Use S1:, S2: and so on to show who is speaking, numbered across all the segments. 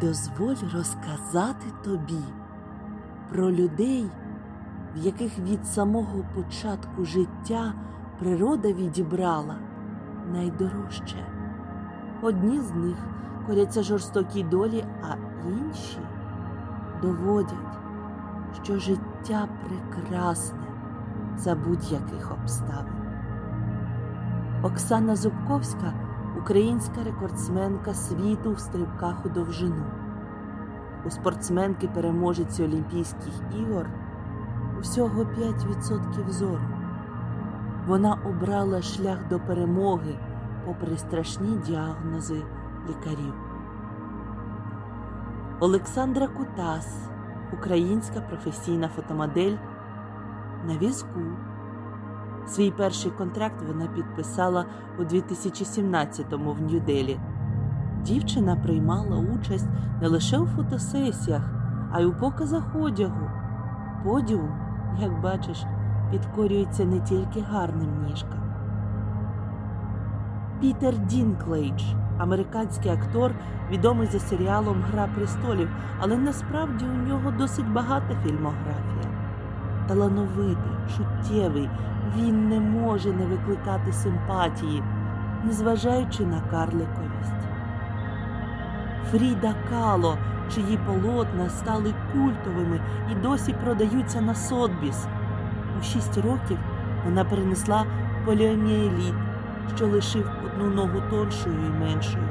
S1: дозволь розказати тобі про людей, в яких від самого початку життя природа відібрала найдорожче. Одні з них коряться жорстокій долі, а інші доводять, що життя прекрасне за будь-яких обставин. Оксана Зубковська українська рекордсменка світу в стрибках у довжину. У спортсменки переможеці Олімпійських ігор усього 5% зору. Вона обрала шлях до перемоги попри страшні діагнози лікарів. Олександра Кутас, українська професійна фотомодель на візку. Свій перший контракт вона підписала у 2017-му в Нью-Делі. Дівчина приймала участь не лише у фотосесіях, а й у показах одягу. Подіум, як бачиш, підкорюється не тільки гарним ніжкам. Пітер Дінклейдж, американський актор, відомий за серіалом Гра престолів, але насправді у нього досить багата фільмографія. Талановитий, чуттєвий, він не може не викликати симпатії, незважаючи на карликовість. Фріда Кало, чиї полотна стали культовими і досі продаються на Сотбіс. У шість років вона перенесла поліоміеліт, що лишив одну ногу тоншою і меншою.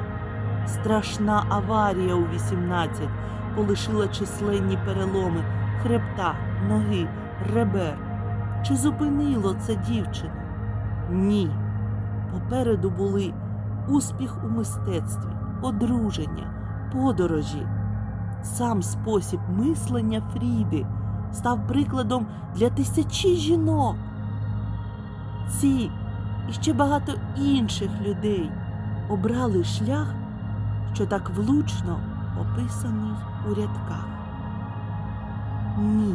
S1: Страшна аварія у 18 полишила численні переломи хребта, ноги, ребер. Чи зупинило це дівчину? Ні. Попереду були успіх у мистецтві, одруження, подорожі. Сам спосіб мислення Фріди став прикладом для тисячі жінок. Ці і ще багато інших людей обрали шлях, що так влучно описаний у рядках. Ні,